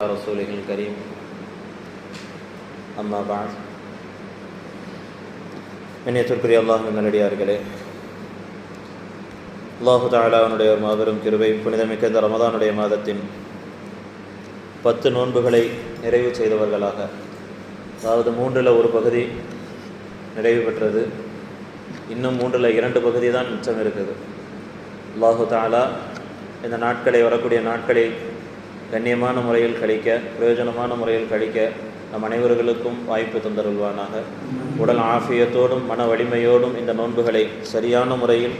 رسوله الكريم أما بعد இணையத்திற்குரிய அல்லாஹ் நல்லடியார்களே அல்லாஹு தாலா அவனுடைய ஒரு மாபெரும் கிருபை புனிதமிக்க இந்த ரமதானுடைய மாதத்தின் பத்து நோன்புகளை நிறைவு செய்தவர்களாக அதாவது மூன்றில் ஒரு பகுதி நிறைவு பெற்றது இன்னும் மூன்றில் இரண்டு பகுதி தான் மிச்சம் இருக்குது அல்லாஹு தாலா இந்த நாட்களை வரக்கூடிய நாட்களை கண்ணியமான முறையில் கழிக்க பிரயோஜனமான முறையில் கழிக்க நம் அனைவர்களுக்கும் வாய்ப்பு தந்தருள்வானாக. உடல் ஆஃபியத்தோடும் மன வலிமையோடும் இந்த நோன்புகளை சரியான முறையில்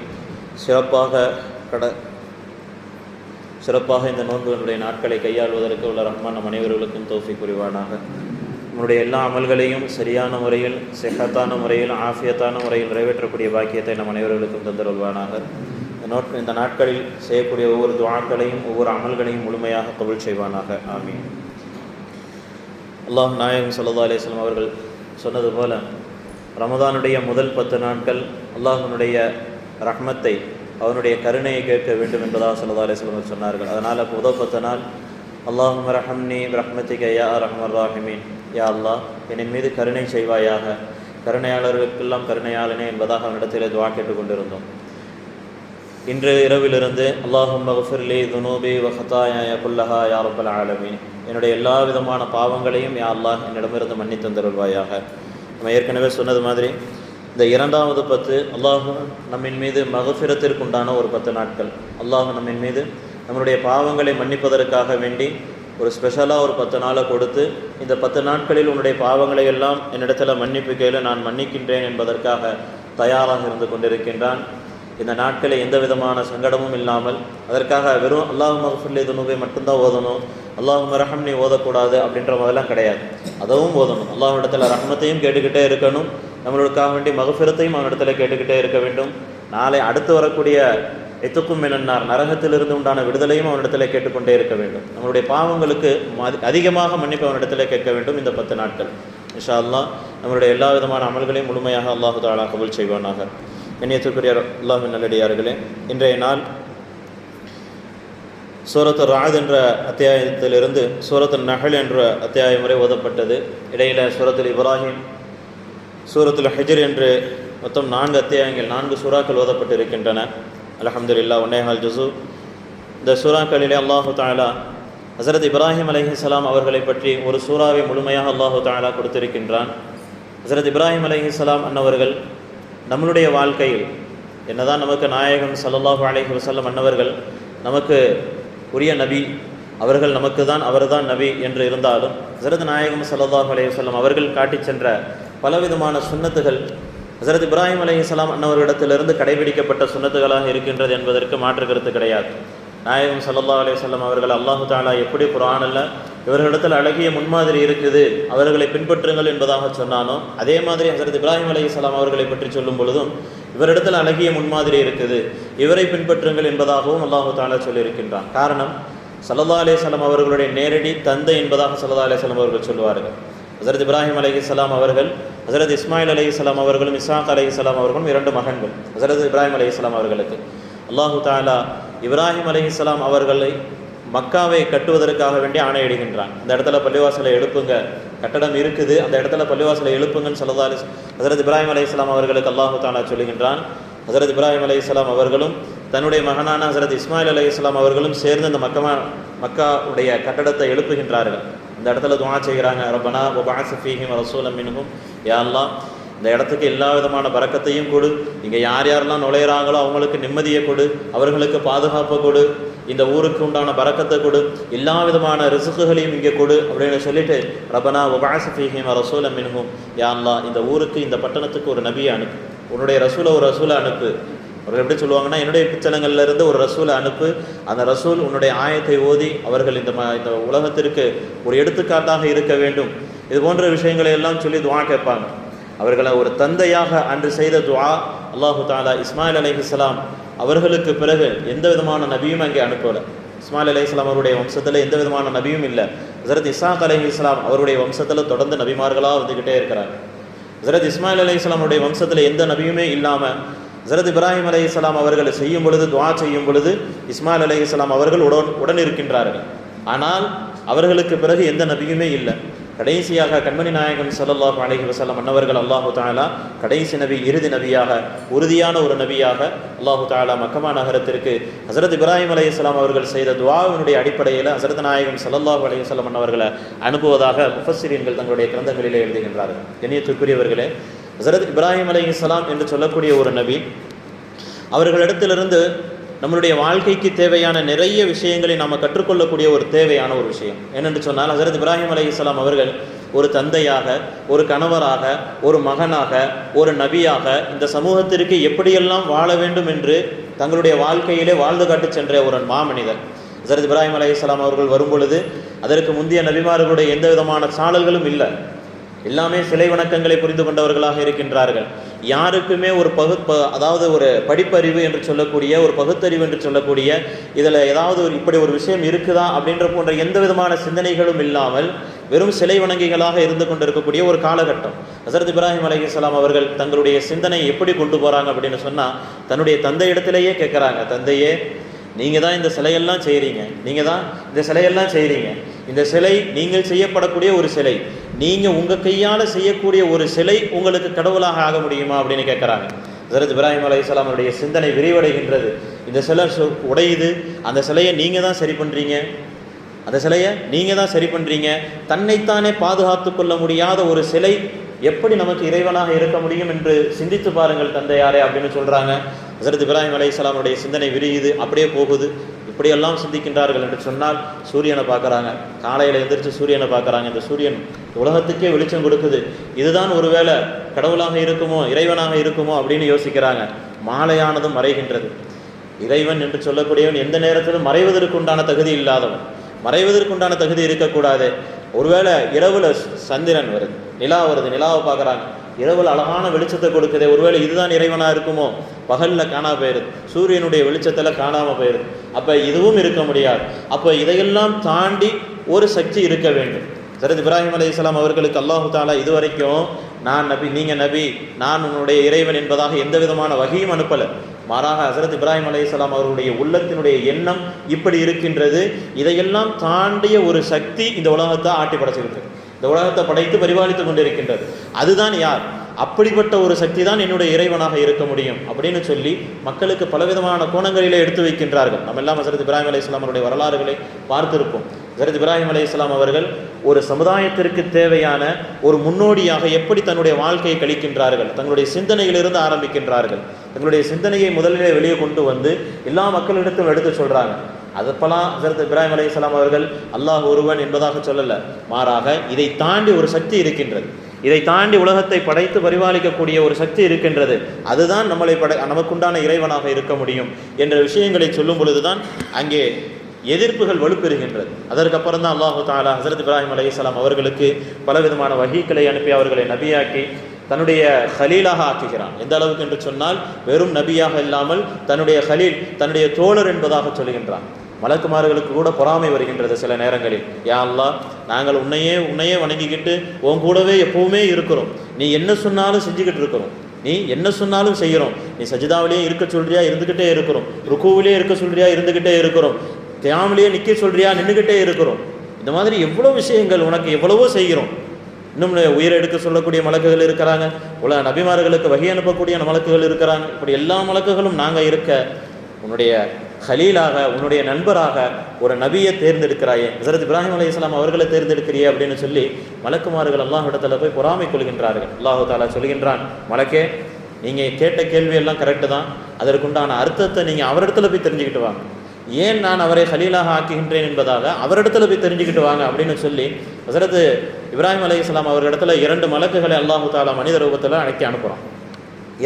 சிறப்பாக கட சிறப்பாக இந்த நோன்புகளுடைய நாட்களை கையாள்வதற்கு உள்ள ரஹ்மான் நம் அனைவர்களுக்கும் தோஃபி புரிவானாக. நம்முடைய எல்லா அமல்களையும் சரியான முறையில் செஹத்தான முறையில் ஆஃபியத்தான முறையில் நிறைவேற்றக்கூடிய பாக்கியத்தை நம் அனைவர்களுக்கும் தந்தருள்வானாக. நோட் இந்த நாட்களில் செய்யக்கூடிய ஒவ்வொரு துவாக்களையும் ஒவ்வொரு அமல்களையும் முழுமையாக கபுல் செய்வானாக. ஆமீன். அல்லாஹ் நாயகம் சல்லா அலிஸ்லாம் அவர்கள் சொன்னது போல ரமதானுடைய முதல் பத்து நாட்கள் அல்லாஹனுடைய ரஹ்மத்தை அவனுடைய கருணையை கேட்க வேண்டும் என்பதாக சல்லா அலிஸ்லாம் சொன்னார்கள். அதனால் முதல் பத்து நாள் அல்லாஹும் ரஹம்னி ரஹ்மத்திக யா ரஹ்மர் ராஹிமீன். யா அல்லாஹ் என் மீது கருணை செய்வாயாக. கருணையாளர்களுக்கெல்லாம் கருணையாளனே என்பதாக அவனிடத்தில் துவா கேட்டுக்கொண்டிருந்தோம். இன்று இரவிலிருந்து அல்லாஹும் மகஃபிர்லி துனூபி வஹத்தாய குல்லஹா யாரப்பல் ஆலமி என்னுடைய எல்லா விதமான பாவங்களையும் யா அல்லாஹ் என்னிடமிருந்து மன்னித்து தந்தருள்வாயாக. நம்ம ஏற்கனவே சொன்னது மாதிரி இந்த இரண்டாவது பத்து அல்லாஹு நம்மின் மீது மகஃபிரத்திற்குண்டான ஒரு பத்து நாட்கள். அல்லாஹு நம்மின் மீது நம்மளுடைய பாவங்களை மன்னிப்பதற்காக வேண்டி ஒரு ஸ்பெஷலாக ஒரு பத்து நாளை கொடுத்து இந்த பத்து நாட்களில் உன்னுடைய பாவங்களை எல்லாம் என்னிடத்தில் மன்னிப்பு கேளு நான் மன்னிக்கின்றேன் என்பதற்காக தயாராக இருந்து கொண்டிருக்கின்றான். இந்த நாட்களில் எந்த விதமான சங்கடமும் இல்லாமல் அதற்காக வெறும் அல்லாஹ் மகஃபுல்லி துணுவை மட்டும்தான் ஓதணும் அல்லாஹ் ரஹம்னி ஓதக்கூடாது அப்படின்ற மாதிரிலாம் கிடையாது. அதுவும் ஓதணும். அல்லாஹிடத்தில் ரஹ்மத்தையும் கேட்டுக்கிட்டே இருக்கணும். நம்மளுக்காக வேண்டி மகஃபிரத்தையும் அவனிடத்தில் கேட்டுக்கிட்டே இருக்க வேண்டும். நாளை அடுத்து வரக்கூடிய எத்துக்கும் என்னன்னார் நரகத்திலிருந்து உண்டான விடுதலையும் அவனிடத்தில் கேட்டுக்கொண்டே இருக்க வேண்டும். நம்மளுடைய பாவங்களுக்கு அதிகமாக மன்னிப்பு அவனிடத்தில் கேட்க வேண்டும் இந்த பத்து நாட்கள். இன்ஷா அல்லாஹ் நம்மளுடைய எல்லா விதமான அமல்களையும் முழுமையாக அல்லாஹு தாலா கபுல் செய்வானாக. கண்ணியத்திற்குரிய அல்லாஹ் நல்லடியார்களே இன்றைய நாள் சூரத்து ராத் என்ற அத்தியாயத்திலிருந்து சூரத்து நகல் என்ற அத்தியாயம் வரை ஓதப்பட்டது. இடையில் சூரத்தில் இப்ராஹிம் சூரத்தில் ஹஜர் என்று மொத்தம் நான்கு அத்தியாயங்கள் நான்கு சூறாக்கள் ஓதப்பட்டு இருக்கின்றன அலமதுல்லா உன்னேஹால் ஜுசு இந்த சூறாக்களிலே அல்லாஹு தாலா ஹசரத் இப்ராஹிம் அலஹிஸ்லாம் அவர்களை பற்றி ஒரு சூறாவை முழுமையாக அல்லாஹு தாலா கொடுத்திருக்கின்றான். ஹசரத் இப்ராஹிம் அலஹிஸ்லாம் அன்னவர்கள் நம்மளுடைய வாழ்க்கையில் என்னதான் நமக்கு நாயகம் சல்லல்லாஹு அலைஹி வசல்லம் அன்னவர்கள் நமக்கு உரிய நபி அவர்கள் நமக்கு தான் அவர்தான் நபி என்று இருந்தாலும் ஹசரத் நாயகம் சல்லாஹூ அலைஹி வல்லம் அவர்கள் காட்டி சென்ற பலவிதமான சுண்ணத்துகள் ஹசரத் இப்ராஹிம் அலைஹிஸ்லாம் அன்னவர்களிடத்திலிருந்து கடைபிடிக்கப்பட்ட சுண்ணத்துகளாக இருக்கின்றது என்பதற்கு மாற்று கருத்து கிடையாது. நாயகம் சல்லா அலையம் அவர்கள் அல்லாஹு தாலா எப்படி குரானில் இவர்களிடத்தில் அழகிய முன்மாதிரி இருக்குது அவர்களை பின்பற்றுங்கள் என்பதாக சொன்னானோ அதே மாதிரி ஹசரத் இப்ராஹிம் அலி இஸ்லாம் அவர்களை பற்றி சொல்லும் பொழுதும் இவரிடத்தில் அழகிய முன்மாதிரி இருக்குது இவரை பின்பற்றுங்கள் என்பதாகவும் அல்லாஹு தாலா சொல்லியிருக்கின்றான். காரணம் சல்லா அலிஸ்லாம் அவர்களுடைய நேரடி தந்தை என்பதாக சல்லா அலிஸ்லாம் அவர்கள் சொல்லுவார்கள். ஹசரத் இப்ராஹிம் அலி இஸ்லாம் அவர்கள் ஹசரத் இஸ்மாயில் அலி இஸ்லாம் அவர்களும் இசாக் அலி இஸ்லாம் அவர்களும் இரண்டு மகன்கள் ஹசரத் இப்ராஹிம் அலி இஸ்லாம் அவர்களுக்கு. அல்லாஹு தாலா இப்ராஹிம் அலி இஸ்லாம் அவர்களை மக்காவை கட்டுவதற்காக வேண்டி ஆணையிடுகின்றான் இந்த இடத்துல பள்ளிவாசலை எழுப்புங்க. கட்டடம் இருக்குது. அந்த இடத்துல பள்ளிவாசலை எழுப்புங்கன்னு சொல்லதா ஹசரத் இப்ராஹிம் அலி இஸ்லாம் அவர்களுக்கு அல்லாஹு தாலா சொல்லுகின்றான். ஹசரத் இப்ராஹிம் அலி இஸ்லாம் அவர்களும் தன்னுடைய மகனான ஹசரத் இஸ்மாயில் அலி இஸ்லாம் அவர்களும் சேர்ந்து இந்த மக்கமா மக்காவுடைய கட்டடத்தை எழுப்புகின்றார்கள். இந்த இடத்துல துவா செய்கிறாங்க. ரப்பனா ஒபாசஃபீஹிம் ரசூலம் மின்ஹும். யாரெல்லாம் இந்த இடத்துக்கு எல்லா விதமான பறக்கத்தையும் கொடு. இங்கே யார் யாரெல்லாம் நுழையிறாங்களோ அவங்களுக்கு நிம்மதியை கொடு. அவர்களுக்கு பாதுகாப்பை கொடு. இந்த ஊருக்கு உண்டான பறக்கத்தை கொடு. எல்லா விதமான ரிசுக்குகளையும் இங்கே கொடு அப்படின்னு சொல்லிட்டு ரபனா உபாசஃபீஹிம் ரசூல மின்ஹும். யான்லா இந்த ஊருக்கு இந்த பட்டணத்துக்கு ஒரு நபியை அனுப்பு. உன்னுடைய ரசூலை ஒரு ரசூலை அனுப்பு. அவர்கள் எப்படி சொல்லுவாங்கன்னா என்னுடைய பிச்சலங்கள்லேருந்து ஒரு ரசூலை அனுப்பு. அந்த ரசூல் உன்னுடைய ஆயத்தை ஓதி அவர்கள் இந்த ம இந்த உலகத்திற்கு ஒரு எடுத்துக்காட்டாக இருக்க வேண்டும். இது போன்ற விஷயங்களை எல்லாம் சொல்லி துவா கேட்பாங்க. அவர்களை ஒரு தந்தையாக அன்று செய்த துவா அல்லாஹு தாலா இஸ்மாயில் அலைஹிஸ்லாம் அவர்களுக்கு பிறகு எந்த விதமான நபியும் அங்கே அனுப்பலை. இஸ்மாயில் அலி இஸ்லாம் அவருடைய வம்சத்தில் எந்த விதமான நபியும் இல்லை. ஹசரத் இசாக் அலி இஸ்லாம் அவருடைய வம்சத்தில் தொடர்ந்து நபிமார்களாக வந்துக்கிட்டே இருக்கிறாங்க. ஹசரத் இஸ்மாயில் அலி இஸ்லாமுடைய வம்சத்தில் எந்த நபியுமே இல்லாமல் ஹசரத் இப்ராஹிம் அலி இஸ்லாம் அவர்களை செய்யும் பொழுது துவா செய்யும் பொழுது இஸ்மாயில் அலி இஸ்லாம் அவர்கள் உடன் உடன் இருக்கின்றார்கள். ஆனால் அவர்களுக்கு பிறகு எந்த நபியுமே இல்லை. கடைசியாக கண்மணி நாயகம் சல்லாஹ் அலஹி வஸல்லம் அன்னவர்கள் அல்லாஹு தாலா கடைசி நபி இறுதி நபியாக உறுதியான ஒரு நபியாக அல்லாஹு தாலா மக்கமா நகரத்திற்கு ஹசரத் இப்ராஹிம் அலைஹிஸ்ஸலாம் அவர்கள் செய்த துவாவினுடைய அடிப்படையில் ஹசரத் நாயகம் ஸல்லல்லாஹு அலி வல்லம் அன்னவர்களை அனுப்புவதாக முஃபசிரியன்கள் தங்களுடைய கிரந்தங்களிலே எழுதுகின்றார்கள். கண்ணியத்துக்குரியவர்களே ஹசரத் இப்ராஹிம் அலைஹிஸ்ஸலாம் என்று சொல்லக்கூடிய ஒரு நபி அவர்களிடத்திலிருந்து நம்மளுடைய வாழ்க்கைக்கு தேவையான நிறைய விஷயங்களை நாம் கற்றுக்கொள்ளக்கூடிய ஒரு தேவையான ஒரு விஷயம். என்னென்று சொன்னால் ஹசரத் இப்ராஹிம் அலைஹிஸ்ஸலாம் அவர்கள் ஒரு தந்தையாக ஒரு கணவராக ஒரு மகனாக ஒரு நபியாக இந்த சமூகத்திற்கு எப்படியெல்லாம் வாழ வேண்டும் என்று தங்களுடைய வாழ்க்கையிலே வாழ்ந்து காட்டு சென்ற ஒரு மாமனிதர். ஹசரத் இப்ராஹிம் அலைஹிஸ்ஸலாம் அவர்கள் வரும்பொழுது அதற்கு முந்தைய நபிமார்களுடைய எந்த விதமான சாடல்களும் இல்லை. எல்லாமே சிலை வணக்கங்களை புரிந்து கொண்டவர்களாக இருக்கின்றார்கள். யாருக்குமே ஒரு பகு அதாவது ஒரு படிப்பறிவு என்று சொல்லக்கூடிய ஒரு பகுத்தறிவு என்று சொல்லக்கூடிய இதில் ஏதாவது ஒரு இப்படி ஒரு விஷயம் இருக்குதா அப்படின்ற போன்ற எந்த விதமான சிந்தனைகளும் இல்லாமல் வெறும் சிலை வணங்கிகளாக இருந்து கொண்டிருக்கக்கூடிய ஒரு காலகட்டம். ஹசரத் இப்ராஹிம் அலைஹிஸ்ஸலாம் அவர்கள் தங்களுடைய சிந்தனை எப்படி கொண்டு போகிறாங்க அப்படின்னு சொன்னால் தன்னுடைய தந்தை இடத்திலேயே கேட்குறாங்க தந்தையே நீங்கள் தான் இந்த சிலையெல்லாம் செய்கிறீங்க நீங்கள் தான் இந்த சிலையெல்லாம் செய்கிறீங்க இந்த சிலை நீங்கள் செய்யப்படக்கூடிய ஒரு சிலை. நீங்கள் உங்கள் கையால் செய்யக்கூடிய ஒரு சிலை உங்களுக்கு கடவுளாக ஆக முடியுமா அப்படின்னு கேட்குறாங்க ஹசரத் இப்ராஹிம் அலைஹிஸ்ஸலாம் அவருடைய சிந்தனை விரிவடைகின்றது. இந்த சிலை சு- உடையுது. அந்த சிலையை நீங்கள் தான் சரி பண்ணுறீங்க அந்த சிலையை நீங்கள் தான் சரி பண்ணுறீங்க தன்னைத்தானே பாதுகாத்து கொள்ள முடியாத ஒரு சிலை எப்படி நமக்கு இறைவனாக இருக்க முடியும் என்று சிந்தித்து பாருங்கள் தந்தையாரே அப்படின்னு சொல்கிறாங்க ஹசரத் இப்ராஹிம் அலைஹிஸ்ஸலாமுடைய சிந்தனை விரியுது. அப்படியே போகுது. இப்படியெல்லாம் சிந்திக்கின்றார்கள் என்று சொன்னால் சூரியனை பார்க்குறாங்க. காலையில் எந்திரிச்சு சூரியனை பார்க்குறாங்க. இந்த சூரியன் உலகத்துக்கே வெளிச்சம் கொடுக்குது. இதுதான் ஒருவேளை கடவுளாக இருக்குமோ இறைவனாக இருக்குமோ அப்படின்னு யோசிக்கிறாங்க. மாலையானதும் மறைகின்றது. இறைவன் என்று சொல்லக்கூடியவன் எந்த நேரத்திலும் மறைவதற்கு உண்டான தகுதி இல்லாதவன். மறைவதற்கு உண்டான தகுதி இருக்கக்கூடாது. ஒருவேளை இரவுல சந்திரன் வருது நிலா வருது நிலாவை பார்க்குறாங்க. இரவில் அழகான வெளிச்சத்தை கொடுக்குதே ஒருவேளை இதுதான் இறைவனாக இருக்குமோ? பகலில் காணா போயிருது. சூரியனுடைய வெளிச்சத்தில் காணாமல் போயிருது. அப்போ இதுவும் இருக்க முடியாது. அப்போ இதையெல்லாம் தாண்டி ஒரு சக்தி இருக்க வேண்டும். சரத் இப்ராஹிம் அலைஹிஸ்ஸலாம் அவர்களுக்கு அல்லாஹு தாலா இதுவரைக்கும் நான் நபி நீங்கள் நபி நான் உன்னுடைய இறைவன் என்பதாக எந்த விதமான வகையும் அனுப்பலை. மாறாக ஹசரத் இப்ராஹிம் அலைஹிஸ்ஸலாம் அவர்களுடைய உள்ளத்தினுடைய எண்ணம் இப்படி இருக்கின்றது. இதையெல்லாம் தாண்டிய ஒரு சக்தி இந்த உலகத்தை ஆட்டி படைச்சிருக்கு இந்த உலகத்தை படைத்து பரிபாலித்து கொண்டிருக்கின்றது. அதுதான் யார்? அப்படிப்பட்ட ஒரு சக்தி தான் என்னுடைய இறைவனாக இருக்க முடியும் அப்படின்னு சொல்லி மக்களுக்கு பலவிதமான கோணங்களிலே எடுத்து வைக்கின்றார்கள். நம்ம எல்லாம் ஹசரத் இப்ராஹிம் அலைஹிஸ்ஸலாம் அவருடைய வரலாறுகளை பார்த்திருப்போம். ஹசரத் இப்ராஹிம் அலைஹிஸ்ஸலாம் அவர்கள் ஒரு சமுதாயத்திற்கு தேவையான ஒரு முன்னோடியாக எப்படி தன்னுடைய வாழ்க்கையை கழிக்கின்றார்கள் தங்களுடைய சிந்தனையிலிருந்து ஆரம்பிக்கின்றார்கள் தங்களுடைய சிந்தனையை முதலிலே வெளியே கொண்டு வந்து எல்லா மக்களிடத்தும் எடுத்து சொல்கிறாங்க அதப்பெல்லாம் ஹசரத் இப்ராஹிம் அலைஹிஸ்ஸலாம் அவர்கள் அல்லாஹ் ஒருவன் என்பதாக சொல்லலை. மாறாக இதை தாண்டி ஒரு சக்தி இருக்கின்றது. இதை தாண்டி உலகத்தை படைத்து பரிபாலிக்கக்கூடிய ஒரு சக்தி இருக்கின்றது. அதுதான் நம்மளை படை நமக்குண்டான இறைவனாக இருக்க முடியும் என்ற விஷயங்களை சொல்லும் பொழுதுதான் அங்கே எதிர்ப்புகள் வலுப்பெறுகின்றது. அதற்கப்புறம் தான் அல்லாஹு தாலா ஹசரத் இப்ராஹிம் அலைஹிஸ்ஸலாம் அவர்களுக்கு பலவிதமான வஹீக்களை அனுப்பி அவர்களை நபியாக்கி தன்னுடைய ஹலீலாக ஆக்குகிறான். எந்த அளவுக்கு என்று சொன்னால் வெறும் நபியாக இல்லாமல் தன்னுடைய ஹலீல் தன்னுடைய தோழர் என்பதாக சொல்கின்றான். மலக்குமார்களுக்கு கூட பொறாமை வருகின்றது சில நேரங்களில். யா அல்லாஹ் நாங்கள் உன்னையே உன்னையே வணங்கிக்கிட்டு உன் கூடவே எப்பவுமே இருக்கிறோம். நீ என்ன சொன்னாலும் செஞ்சுக்கிட்டு இருக்கிறோம். நீ என்ன சொன்னாலும் செய்கிறோம். நீ சஜிதாவிலேயே இருக்க சொல்றியா? இருந்துக்கிட்டே இருக்கிறோம். ருக்குவிலே இருக்க சொல்றியா? இருந்துக்கிட்டே இருக்கிறோம். தியாமிலேயே நிற்க சொல்கிறியா நின்றுக்கிட்டே இருக்கிறோம். இந்த மாதிரி எவ்வளோ விஷயங்கள் உனக்கு எவ்வளவோ செய்கிறோம். இன்னும் உயிரை எடுக்க சொல்லக்கூடிய மலக்குகள் இருக்கிறாங்க. உலக நபிமார்களுக்கு வகை அனுப்பக்கூடிய மலக்குகள் இருக்கிறாங்க. இப்படி எல்லா மலக்குகளும் நாங்கள் இருக்க உன்னுடைய ஹலீலாக உன்னுடைய நண்பராக ஒரு நபியை தேர்ந்தெடுக்கிறாயே. ஹசரத் இப்ராஹிம் அலைஹிஸ்ஸலாம் அவர்களை தேர்ந்தெடுக்கிறியே அப்படின்னு சொல்லி மலக்குமார்கள் அல்லாஹ் இடத்துல போய் பொறாமை கொள்கின்றார்கள். அல்லாஹு தாலா சொல்கின்றான் மலக்கே நீங்கள் கேட்ட கேள்வி எல்லாம் கரெக்டு தான். அதற்குண்டான அர்த்தத்தை நீங்கள் அவரிடத்துல போய் தெரிஞ்சுக்கிட்டு வாங்க. ஏன் நான் அவரை ஹலீலாக ஆக்குகின்றேன் என்பதாக அவரிடத்துல போய் தெரிஞ்சுக்கிட்டு வாங்க அப்படின்னு சொல்லி ஹசரத் இப்ராஹிம் அலைஹிஸ்ஸலாம் அவர்களிடத்துல இரண்டு மலக்குகளை அல்லாஹு தாலா மனித ரூபத்தில் அழைக்கி அனுப்புகிறோம்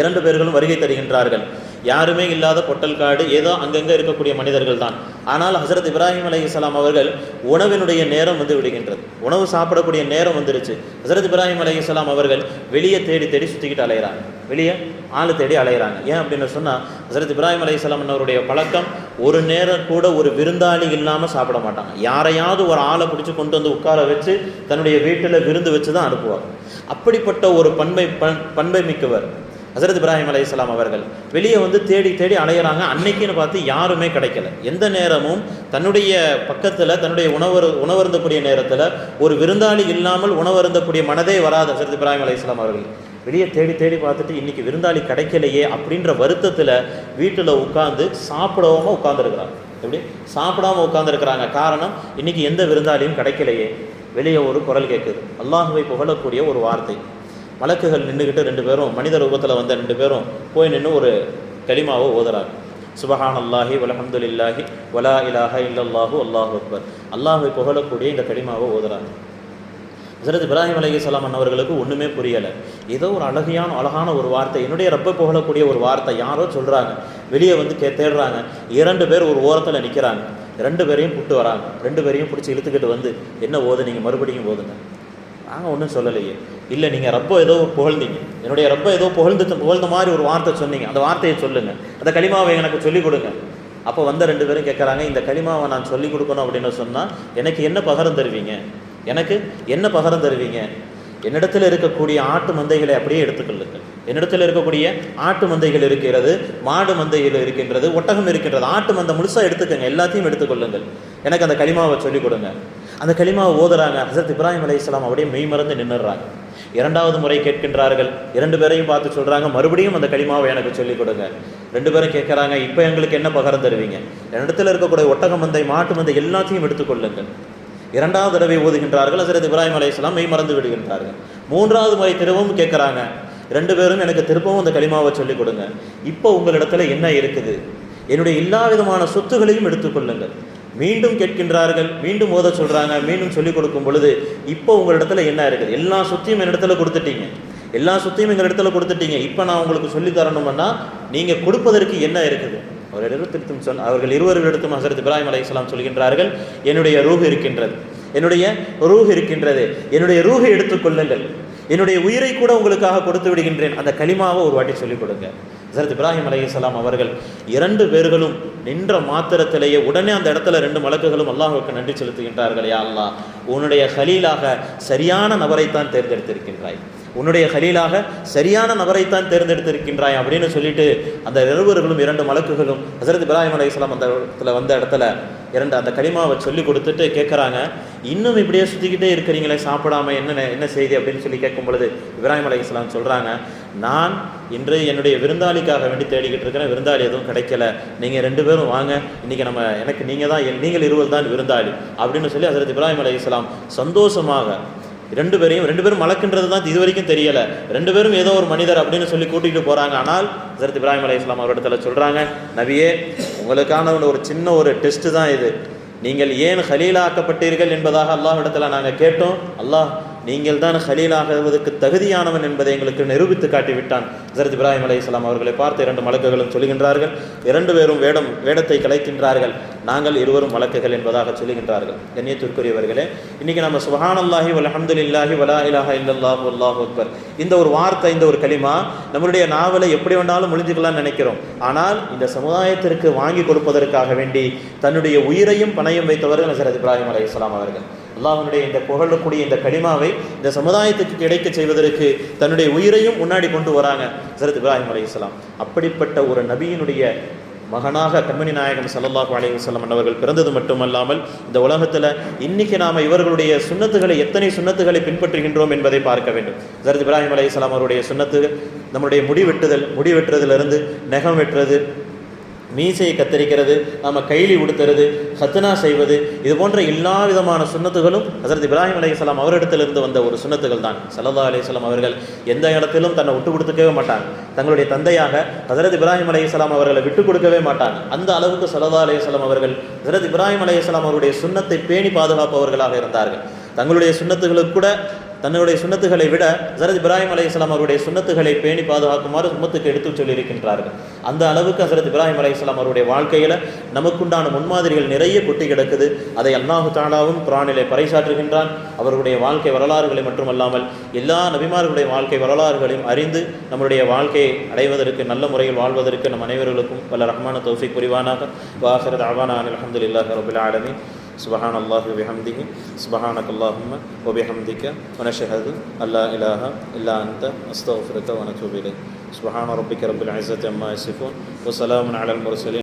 இரண்டு பேர்களும் வருகை தருகின்றார்கள். யாருமே இல்லாத பொட்டல் காடு ஏதோ அங்கங்கே இருக்கக்கூடிய மனிதர்கள் தான் ஆனால் ஹசரத் இப்ராஹிம் அலைஹிஸ்ஸலாம் அவர்கள் உணவினுடைய நேரம் வந்து விடுகின்றது. உணவு சாப்பிடக்கூடிய நேரம் வந்துருச்சு. ஹசரத் இப்ராஹிம் அலைஹிஸ்ஸலாம் அவர்கள் வெளியே தேடி தேடி சுற்றிக்கிட்டு அலையிறாங்க. வெளியே ஆள் தேடி அலையிறாங்க. ஏன் அப்படின்னு சொன்னால் ஹசரத் இப்ராஹிம் அலைஹிஸ்ஸலாம் அவருடைய பழக்கம் ஒரு நேரம் கூட ஒரு விருந்தாளி இல்லாமல் சாப்பிட மாட்டாங்க. யாரையாவது ஒரு ஆளை பிடிச்சி கொண்டு வந்து உட்கார வச்சு தன்னுடைய வீட்டில் விருந்து வச்சு தான் அனுப்புவாங்க அப்படிப்பட்ட ஒரு பண்பை பண் பண்பை மிக்கவர். ஹசரத் இப்ராஹிம் அலைஹிஸ்ஸலாம் அவர்கள் வெளியே வந்து தேடி தேடி அலையிறாங்க. அன்னைக்குன்னு பார்த்து யாருமே கிடைக்கல. எந்த நேரமும் தன்னுடைய பக்கத்தில் தன்னுடைய உணவு உணவருந்தக்கூடிய நேரத்தில் ஒரு விருந்தாளி இல்லாமல் உணவருந்தக்கூடிய மனதே வராது ஹசரத் இப்ராஹிம் அலைஹிஸ்ஸலாம் அவர்கள். வெளியே தேடி தேடி பார்த்துட்டு இன்னைக்கு விருந்தாளி கிடைக்கலையே அப்படின்ற வருத்தத்தில் வீட்டில் உட்காந்து சாப்பிடாம உட்காந்துருக்குறாங்க எப்படி? சாப்பிடாம உட்காந்துருக்குறாங்க காரணம் இன்னைக்கு எந்த விருந்தாளியும் கிடைக்கலையே. வெளியே ஒரு குரல் கேட்குது அல்லாஹுவை புகழக்கூடிய ஒரு வார்த்தை. மலக்குகள் நின்றுக்கிட்டு ரெண்டு பேரும் மனித ரூபத்தில் வந்த ரெண்டு பேரும் போய் நின்று ஒரு கலிமாவை ஓதுறாங்க. சுபஹான் அல்லாஹி வலஹம்துலில்லாஹி வலா இலாஹ இல்லல்லாஹு அல்லாஹு அக்பர். அல்லாஹை புகழக்கூடிய இந்த கலிமாவை ஓதுறாங்க. ஹசரத் இப்ராஹிம் அலைஹிஸ்ஸலாம் அவர்களுக்கு ஒன்றுமே புரியலை. ஏதோ ஒரு அழகியான அழகான ஒரு வார்த்தை என்னுடைய ரப்பை புகழக்கூடிய ஒரு வார்த்தை யாரோ சொல்கிறாங்க வெளியே வந்து கே தேடுறாங்க. இரண்டு பேர் ஒரு ஓரத்தில் நிற்கிறாங்க ரெண்டு பேரையும் புட்டு வராங்க. ரெண்டு பேரையும் பிடிச்சி இழுத்துக்கிட்டு வந்து என்ன ஓது நீங்கள் மறுபடியும் ஓதுங்க. நாங்கள் ஒன்றும் சொல்லலையே. இல்லை நீங்கள் ரப்போ ஏதோ புகழ்ந்தீங்க. என்னுடைய ரப்ப ஏதோ புகழ்ந்து புகழ்ந்த மாதிரி ஒரு வார்த்தை சொன்னீங்க. அந்த வார்த்தையை சொல்லுங்கள் அந்த களிமாவை எனக்கு சொல்லிக் கொடுங்க. அப்போ வந்த ரெண்டு பேரும் கேட்குறாங்க இந்த களிமாவை நான் சொல்லிக் கொடுக்கணும் அப்படின்னு சொன்னால் எனக்கு என்ன பகரம் தருவீங்க? எனக்கு என்ன பகரம் தருவீங்க? என்னிடத்தில் இருக்கக்கூடிய ஆட்டு மந்தைகளை அப்படியே எடுத்துக்கொள்ளுங்கள். என்னிடத்தில் இருக்கக்கூடிய ஆட்டு மந்தைகள் இருக்கிறது மாடு மந்தைகள் இருக்கின்றது ஒட்டகம் இருக்கின்றது. ஆட்டு மந்தை முழுசாக எடுத்துக்கங்க. எல்லாத்தையும் எடுத்துக்கொள்ளுங்கள். எனக்கு அந்த களிமாவை சொல்லிக் கொடுங்க. அந்த களிமாவை ஓதுறாங்க. ஹசரத் இப்ராஹிம் அலைஹிஸ்ஸலாம் அப்படியே மெய்மறந்து நின்றுறாங்க இரண்டாவது முறை கேட்கின்றார்கள். இரண்டு பேரையும் பார்த்து சொல்கிறாங்க மறுபடியும் அந்த களிமாவை எனக்கு சொல்லிக் கொடுங்க. ரெண்டு பேரும் கேட்குறாங்க இப்போ எங்களுக்கு என்ன பகரம் தருவீங்க? இடத்துல இருக்கக்கூடிய ஒட்டக மந்தை மாட்டு மந்தை எல்லாத்தையும் எடுத்துக்கொள்ளுங்கள் இரண்டாவது தடவை ஓதுகின்றார்கள். ஹசரத் இப்ராஹிம் அலைஹிஸ்ஸலாம் மெய் மறந்து விடுகின்றார்கள். மூன்றாவது முறை திரும்பவும் கேட்குறாங்க. ரெண்டு பேரும் எனக்கு திரும்பவும் அந்த களிமாவை சொல்லிக் கொடுங்க. இப்போ உங்களிடத்துல என்ன இருக்குது? என்னுடைய எல்லா விதமான சொத்துகளையும் எடுத்துக்கொள்ளுங்கள் மீண்டும் கேட்கின்றார்கள் மீண்டும் ஓத சொல்கிறாங்க மீண்டும் சொல்லிக் கொடுக்கும் பொழுது இப்போ உங்களிடத்துல என்ன இருக்குது? எல்லா சொத்தையும் என்னிடத்துல கொடுத்துட்டீங்க. எல்லா சொத்தையும் எங்கள் இடத்துல கொடுத்துட்டீங்க. இப்போ நான் உங்களுக்கு சொல்லி தரணும்னா நீங்கள் கொடுப்பதற்கு என்ன இருக்குது? அவர் இடத்திற்கும் சொன்ன அவர்கள் இருவர்களிடத்தும் ஹசரத் இப்ராஹிம் அலைஹிஸ்ஸலாம் சொல்கின்றார்கள் என்னுடைய ரூஹ் இருக்கின்றது. என்னுடைய ரூஹ் இருக்கின்றது. என்னுடைய ரூஹை எடுத்துக்கொள்ளுங்கள் என்னுடைய உயிரை கூட உங்களுக்காக கொடுத்து விடுகின்றேன். அந்த களிமாவை ஒரு வாட்டி சொல்லிக் கொடுங்க. ஹசரத் இப்ராஹிம் அலைஹிஸ்ஸலாம் அவர்கள் இரண்டு பேர்களும் நின்ற மாத்திரத்திலேயே உடனே அந்த இடத்துல ரெண்டு மலக்குகளும் அல்லாஹுக்கு நன்றி செலுத்துகின்றார்கள் யா அல்லாஹ். உன்னுடைய ஹலீலாக சரியான நபரைத்தான் தேர்ந்தெடுத்திருக்கின்றாய். உன்னுடைய ஹலீலாக சரியான நபரைத்தான் தேர்ந்தெடுத்திருக்கின்றாய் அப்படின்னு சொல்லிட்டு அந்த நிறுவர்களும் இரண்டு மலக்குகளும் ஹசரத் இப்ராஹிம் அலைஹிஸ்ஸலாம் அந்த இடத்துல வந்த இடத்துல இரண்டு அந்த களிமாவை சொல்லி கொடுத்துட்டு கேட்குறாங்க இன்னும் இப்படியே சுற்றிக்கிட்டே இருக்கிறீங்களே சாப்பிடாம என்ன என்ன செய்தி? அப்படின்னு சொல்லி கேட்கும் பொழுது இப்ராஹிம் அலைஹிஸ்ஸலாம் சொல்கிறாங்க நான் இன்று என்னுடைய விருந்தாளிக்காக வேண்டி தேடிக்கிட்டு இருக்கிறேன் விருந்தாளி எதுவும் கிடைக்கல. நீங்கள் ரெண்டு பேரும் வாங்க. இன்னைக்கு நம்ம எனக்கு நீங்கள் தான் நீங்கள் இருவர் தான் விருந்தாளி. அப்படின்னு சொல்லி ஹசரத் இப்ராஹிம் அலைஹிஸ்ஸலாம் சந்தோஷமாக ரெண்டு பேரையும் ரெண்டு பேரும் மலக்குன்றது தான் இது வரைக்கும் தெரியல. ரெண்டு பேரும் ஏதோ ஒரு மனிதர் அப்படின்னு சொல்லி கூட்டிகிட்டு போறாங்க. ஆனால் ஹசரத் இப்ராஹிம் இஸ்லாம் அவரிடத்துல சொல்றாங்க நபியே உங்களுக்கான ஒரு சின்ன ஒரு டெஸ்ட் தான் இது. நீங்கள் ஏன் ஹலீலாக்கப்பட்டீர்கள் என்பதாக அல்லாஹ் இடத்துல நாங்கள் கேட்டோம். அல்லாஹ் நீங்கள் தான் ஹலீலாகுவதற்கு தகுதியானவன் என்பதை எங்களுக்கு நிரூபித்து காட்டிவிட்டான். ஹசரத் இப்ராஹிம் அலைஹிஸ்ஸலாம் அவர்களை பார்த்து இரண்டு மலக்குகளும் சொல்லுகின்றார்கள் இரண்டு பேரும் வேடம் வேடத்தை கலைக்கின்றார்கள். நாங்கள் இருவரும் வழக்குகள் என்பதாக சொல்லுகின்றார்கள். கண்ணியத்திற்குரியவர்களே இன்னைக்கு நம்ம சுபஹானல்லாஹி வல்ஹம்துலில்லாஹி வலா இலாஹ இல்லல்லாஹு அல்லாஹு அக்பர். இந்த ஒரு வார்த்தை இந்த ஒரு களிமா நம்மளுடைய நாவலை எப்படி வேணாலும் முடிஞ்சுக்கலாம்னு நினைக்கிறோம். ஆனால் இந்த சமுதாயத்திற்கு வாங்கி கொடுப்பதற்காக வேண்டி தன்னுடைய உயிரையும் பணையும் வைத்தவர்கள் ஹசரத் இப்ராஹிம் அலைஹிஸ்ஸலாம் அவர்கள். அல்லாஹனுடைய இந்த புகழக்கூடிய இந்த கனிமாவை இந்த சமுதாயத்துக்கு கிடைக்க செய்வதற்கு தன்னுடைய உயிரையும் முன்னாடி கொண்டு வராங்க சரத் இப்ராஹிம் அலைஹிஸ்ஸலாம் அப்படிப்பட்ட ஒரு நபியினுடைய மகனாக கண்மணி நாயகம் ஸல்லல்லாஹு அலைஹி அவர்கள் பிறந்தது மட்டுமல்லாமல் இந்த உலகத்தில் இன்னைக்கு நாம் இவர்களுடைய சுன்னத்துகளை எத்தனை சுண்ணத்துகளை பின்பற்றுகின்றோம் என்பதை பார்க்க வேண்டும். ஹசரத் இப்ராஹிம் அலைஹிஸ்ஸலாம் அவருடைய சுண்ணத்து நம்முடைய முடி வெட்டுதல் முடி வெட்டுறதுலேருந்து நெகம் வெட்டுறது மீசையை கத்தரிக்கிறது நம்ம கைலி உடுத்துறது ஹத்தனா செய்வது இது போன்ற எல்லா விதமான சுண்ணத்துகளும் ஹசரத் இப்ராஹிம் அலையாம் அவரிடத்திலிருந்து வந்த ஒரு சுண்ணத்துகள் தான். சல்லா அலையாம் அவர்கள் எந்த இடத்திலும் தன்னை விட்டு கொடுத்துக்கவே மாட்டாங்க. தங்களுடைய தந்தையாக ஹசரத் இப்ராஹிம் அலையாம் அவர்களை விட்டு கொடுக்கவே மாட்டாங்க. அந்த அளவுக்கு சல்லா அலையாம் அவர்கள் ஹசரத் இப்ராஹிம் அலையாம் அவருடைய சுண்ணத்தை பேணி பாதுகாப்பவர்களாக இருந்தார்கள். தங்களுடைய சுண்ணத்துகளுக்கு கூட தன்னுடைய சுண்ணத்துகளை விட ஹசரத் இப்ராஹிம் இஸ்லாம் அவருடைய சுண்ணத்துகளை பேணி பாதுகாக்குமாறு சுமத்துக்கு எடுத்துச் சொல்லியிருக்கின்றார்கள். அந்த அளவுக்கு ஹசரத் இப்ராஹிம் அலைஹிஸ்ஸலாம் அவருடைய வாழ்க்கையில் நமக்குண்டான முன்மாதிரிகள் நிறைய கொட்டி கிடக்குது. அதை அல்லாஹு தாலாவும் குரானிலே பறைசாற்றுகின்றான். அவருடைய வாழ்க்கை வரலாறுகளை மட்டுமல்லாமல் எல்லா நபிமார்களுடைய வாழ்க்கை வரலாறுகளையும் அறிந்து நம்முடைய வாழ்க்கையை அடைவதற்கு நல்ல முறையில் வாழ்வதற்கு நம் அனைவர்களுக்கும் வல்ல ரஹ்மான தௌஃபிக் புரிவானாக. வாசரத் அவானா அலமதுல்லாஹ் ரபுல் ஆலமின். سبحان الله وبحمده سبحانك اللهم وبحمدك ونشهد أن لا إله إلا أنت أستغفرك ونتوب إليك سبحان ربك رب العزة عما يصفون وسلام على المرسلين